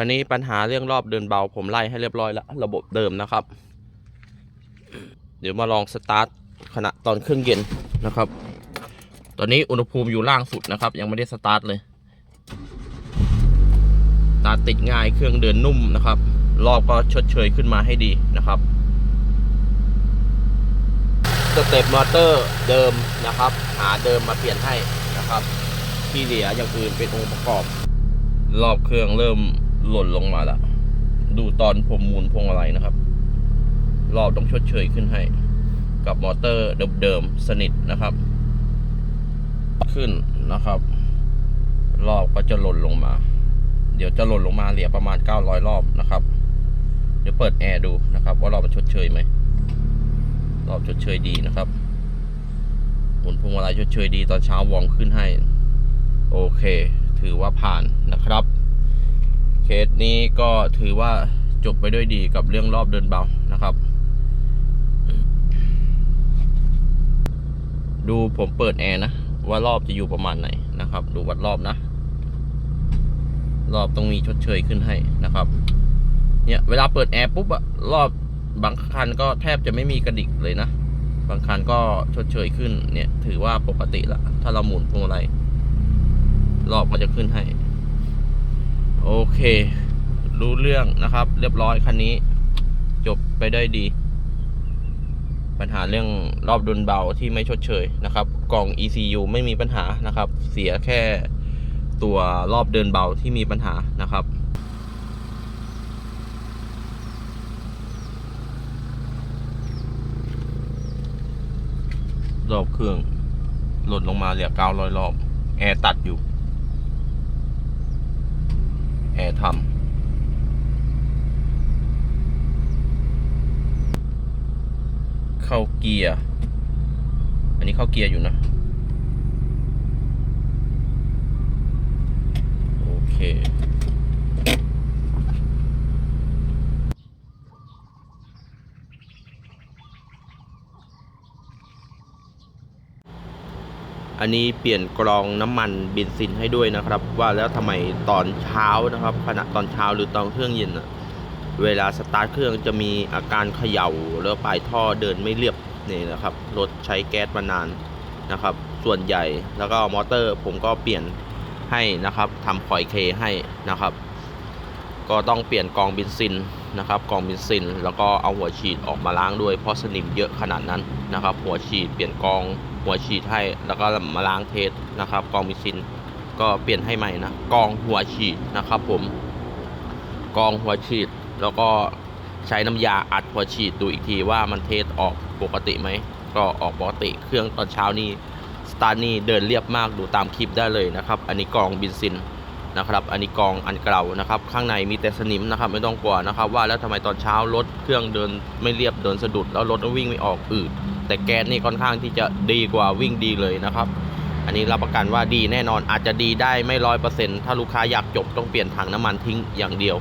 ราวนี้ปัญหาเรื่องรอบเดินเบา ผมไล่ให้เรียบร้อยแล้วระบบเดิมนะครับ เดี๋ยวมาลองสตาร์ทขณะตอนเครื่องเย็นนะครับ ตอนนี้อุณหภูมิอยู่ล่างสุดนะครับ ยังไม่ได้สตาร์ทเลยตาติดง่ายเครื่องเดินนุ่มนะครับ รอบก็ชดเชยขึ้นมาให้ดีนะครับสเต็ปมอเตอร์เดิมนะครับ หาเดิมมาเปลี่ยนให้นะครับ ที่เหลืออย่างอื่นเป็นองค์ประกอบ รอบเครื่องเริ่ม หล่นลงมาล้วดูตอนผมมุนพวงมาลัยนะครับรอบต้องชดเชยขึ้นให้ กับมอเตอร์เดิมๆสนิทนะครับ ขึ้นนะครับ รอบก็จะหล่นลงมา เดี๋ยวจะหล่นลงมาเหลือประมาณ 900 รอบนะครับ เดี๋ยวเปิดแอร์ดูนะครับ ว่ารอบมันชดเชยไหมรอบชดเชยดีนะครับหมุนพวงมาลัยชดเชยดีตอนเช้าวอร์มขึ้นให้ โอเค ถือว่าผ่านนะครับ สนี้ก็ถือว่าจบไปด้วยดีกับเรื่องรอบเดินเบานะครับ ดูผมเปิดแอร์นะ ว่ารอบจะอยู่ประมาณไหนนะครับ ดูวัดรอบนะ รอบต้องมีชดเชยขึ้นให้นะครับ เนี่ยเวลาเปิดแอร์ปุ๊บอะรอบบางคันก็แทบจะไม่มีกระดิกเลยนะ บางคันก็ชดเชยขึ้นเนี่ย ถือว่าปกติละถ้าเราหมุนพวงมาลัยรอบก็จะขึ้นให้ โอเค รู้เรื่องนะครับ เรียบร้อยคันนี้ จบไปได้ดี ปัญหาเรื่องรอบดุลเบาที่ไม่ชดเชยนะครับ กล่อง ECU ไม่มีปัญหานะครับ เสียแค่ตัวรอบเดินเบาที่มีปัญหานะครับรอบเครื่องหล่นลงมาเหลือ900รอบ แอร์ตัดอยู่ แอร์ทำเข้าเกียร์ อันนี้เข้าเกียร์อยู่นะ โอเค อันนี้เปลี่ยนกรองน้ำมันเบนซินให้ด้วยนะครับ ว่าแล้วทำไมตอนเช้านะครับขณะตอนเช้าหรือตอนเครื่องเย็นอะเวลาสตาร์ทเครื่องจะมีอาการเขย่าแล้วปลายท่อเดินไม่เรียบนี่นะครับรถใช้แก๊สมานานนะครับ ส่วนใหญ่แล้วก็มอเตอร์ผมก็เปลี่ยนให้นะครับทำคอยเคให้นะครับ ก็ต้องเปลี่ยนกองเบนซินนะครับกองเบนซิน แล้วก็เอาหัวฉีดออกมาล้างด้วยเพราะสนิมเยอะขนาดนั้นนะครับ หัวฉีดเปลี่ยนกอง หัวฉีดให้แล้วก็มาล้างเทสนะครับกองเบนซินก็เปลี่ยนให้ใหม่นะกองหัวฉีดนะครับผมกองหัวฉีดแล้วก็ใช้น้ำยาอัดหัวฉีดดูอีกทีว่ามันเทสออกปกติไหมก็ออกปกติเครื่องตอนเช้านี่สตาร์นี่เดินเรียบมากดูตามคลิปได้เลยนะครับ อันนี้กองเบนซินนะครับ อันนี้กองอันเก่านะครับ ข้างในมีแต่สนิมนะครับ ไม่ต้องกลัวนะครับ ว่าแล้วทำไมตอนเช้ารถเครื่องเดินไม่เรียบเดินสะดุด แล้วรถก็วิ่งไม่ออกอืด แต่แก๊สนี่ค่อนข้างที่จะดีกว่าวิ่งดีเลยนะครับ อันนี้รับประกันว่าดีแน่นอนอาจจะดีได้ไม่ร้อยเปอร์เซ็นต์ถ้าลูกค้าอยากจบต้องเปลี่ยนถังน้ำมันทิ้งอย่างเดียว